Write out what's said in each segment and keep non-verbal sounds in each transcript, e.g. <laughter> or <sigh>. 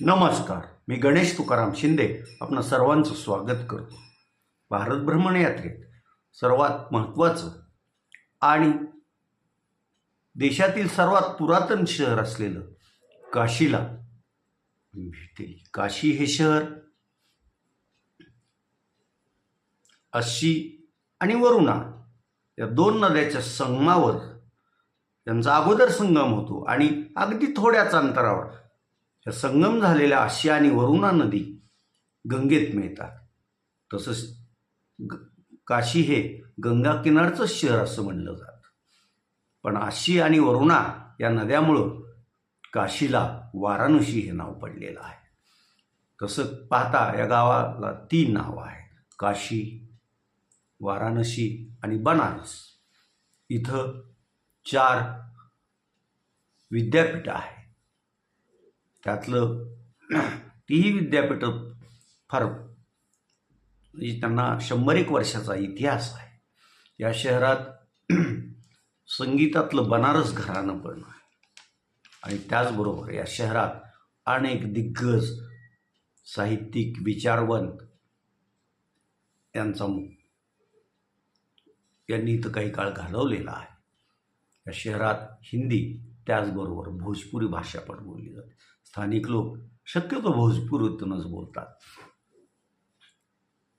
नमस्कार मी गणेश तुकाराम शिंदे आपण सर्वांचं स्वागत करतो. भारत भ्रमण यात्रेत सर्वात महत्त्वाचं आणि देशातील सर्वात पुरातन शहर असलेलं काशीला भेटेल. काशी हे शहर अशी आणि वरुणा या दोन नद्याच्या संगमावर त्यांचा अगोदर संगम होतो आणि अगदी थोड्याच अंतरावर ह्या संगम झालेल्या आशिया आणि वरुणा नदी गंगेत मिळतात. तसंच ग काशी हे गंगा किनारचं शहर असं म्हणलं जातं. पण आशी आणि वरुणा या नद्यामुळं काशीला वाराणसी हे नाव पडलेलं आहे. तसं पाहता या गावाला तीन नावं आहेत. काशी वाराणसी आणि बनारस. इथं चार विद्यापीठं आहे त्यातलं तीही विद्यापीठं फार म्हणजे त्यांना शंभर एक वर्षाचा इतिहास आहे. या शहरात संगीतातलं बनारस घराणं पण आहे. आणि त्याचबरोबर या शहरात अनेक दिग्गज साहित्यिक विचारवंत यांचा यांनी इथं काही काळ घालवलेला आहे. या शहरात हिंदी त्याचबरोबर भोजपुरी भाषा पण बोलली जाते. स्थानिक लोक शक्यतो भोजपुरीतूनच बोलतात.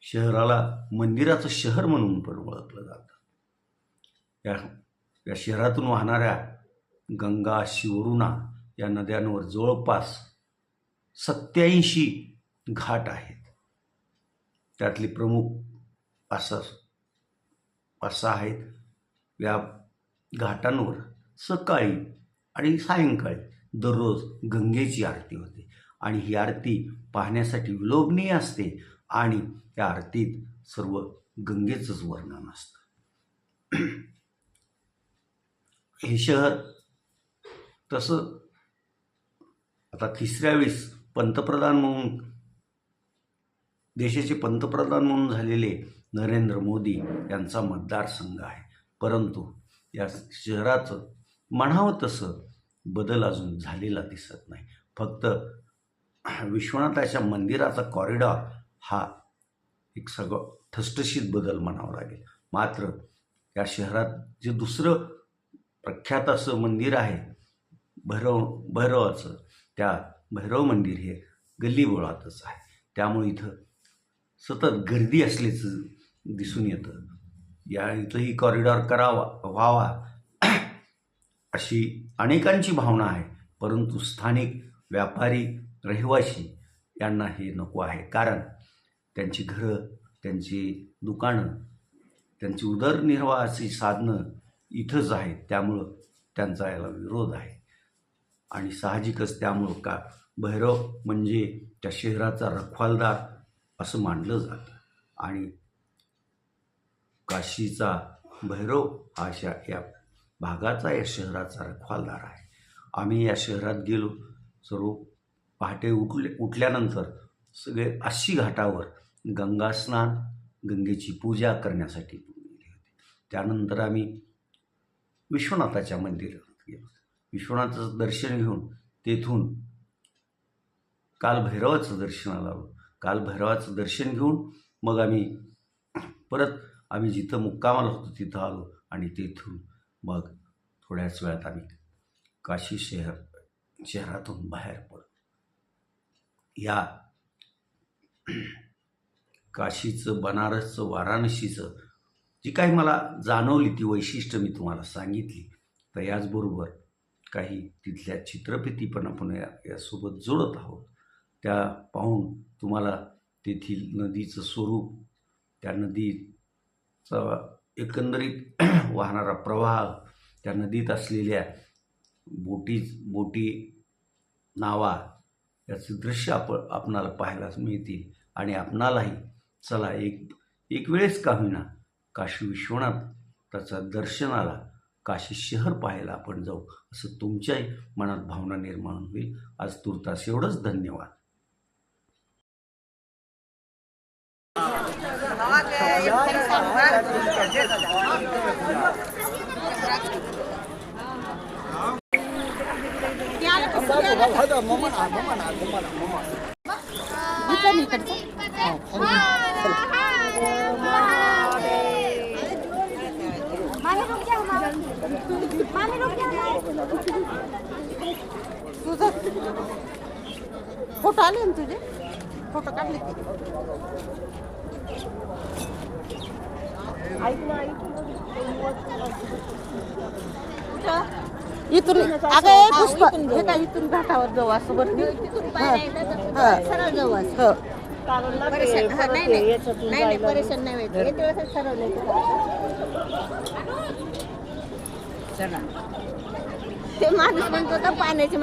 शहराला मंदिराचं शहर म्हणून पण ओळखलं जातं. या या शहरातून वाहणाऱ्या गंगा शिवरुणा या नद्यांवर जवळपास सत्याऐंशी घाट आहेत. त्यातली प्रमुख असं असं आहेत. या घाटांवर सकाळी आणि सायंकाळी दररोज गंगेची आरती होते. आणि ही आरती पाहण्यासाठी विलोभनीय असते आणि त्या आरतीत सर्व गंगेचंच वर्णन असतं. हे शहर तसं आता तिसऱ्या वेळेस पंतप्रधान म्हणून देशाचे पंतप्रधान म्हणून झालेले नरेंद्र मोदी यांचा मतदारसंघ आहे. परंतु या शहराचं म्हणावं तसं बदल अजून झालेला दिसत नाही. फक्त विश्वनाथाच्या मंदिराचा कॉरिडॉर हा एक सगळं ठसठशीत बदल म्हणावा लागेल. मात्र या शहरात जे दुसरं प्रख्यात असं मंदिर आहे भैरव भैरवाचं त्या भैरव मंदिर हे गल्लीबोळातच आहे. त्यामुळे इथं सतत गर्दी असल्याचं दिसून येतं. या इथंही कॉरिडॉर करावा व्हावा. अशी अनेकांची भावना आहे. परंतु स्थानिक व्यापारी रहिवासी यांना हे नको आहे. कारण त्यांची घरं त्यांची दुकानं त्यांची उदरनिर्वाहाची साधनं इथंच आहेत. त्यामुळं त्यांचा याला विरोध आहे. आणि साहजिकच त्यामुळं का? भैरव म्हणजे त्या शहराचा रखवालदार असं मानलं जातं. आणि काशीचा भैरव हा अशा या भागाचा या शहराचा रखवालदार आहे. आम्ही या शहरात गेलो सर्व पहाटे उठले उठल्यानंतर सगळे अशी घाटावर गंगा स्नान गंगेची पूजा करण्यासाठी होते. त्यानंतर आम्ही विश्वनाथाच्या मंदिरात गेलो. विश्वनाथाचं दर्शन घेऊन तेथून कालभैरवाचं दर्शनाला आलो. कालभैरवाचं दर्शन घेऊन मग आम्ही परत आम्ही जिथं मुक्कामाला होतो तिथं आलो आणि तेथून मग थोड्याच वेळात आम्ही काशी शहर शहरातून बाहेर पडलो या काशीचं बनारसचं वाराणसीचं जी काही मला जाणवली ती वैशिष्ट्य मी तुम्हाला सांगितली तर याचबरोबर काही तिथल्या चित्रफिती पण आपण या यासोबत जोडत आहोत. त्या पाहून तुम्हाला तेथील नदीचं स्वरूप त्या नदीचा एकंदरीत <clears throat> वाहणारा प्रवाह त्या नदीत असलेल्या बोटी बोटी नावा याचं दृश्य आपण आपणाला पाहायला मिळतील. आणि आपणालाही चला एक एक वेळेस का होईना काशी विश्वनाथ त्याचा दर्शनाला काशी शहर पाहायला आपण जाऊ असं तुमच्याही मनात भावना निर्माण होईल. आज तुर्तास एवढंच. धन्यवाद. तुझं फोटो आले ना तुझे फोटो काढले की इथून अगं ए पुष्प हे काय इथून घाटावर जाऊ असं बरं सरळ जाऊ असं. हो. परेशान हा, नाही नाही. नाही नाही परेशान नाही व्हायचं. येते ठरवलंय ते माणूस म्हणतो का पाण्याची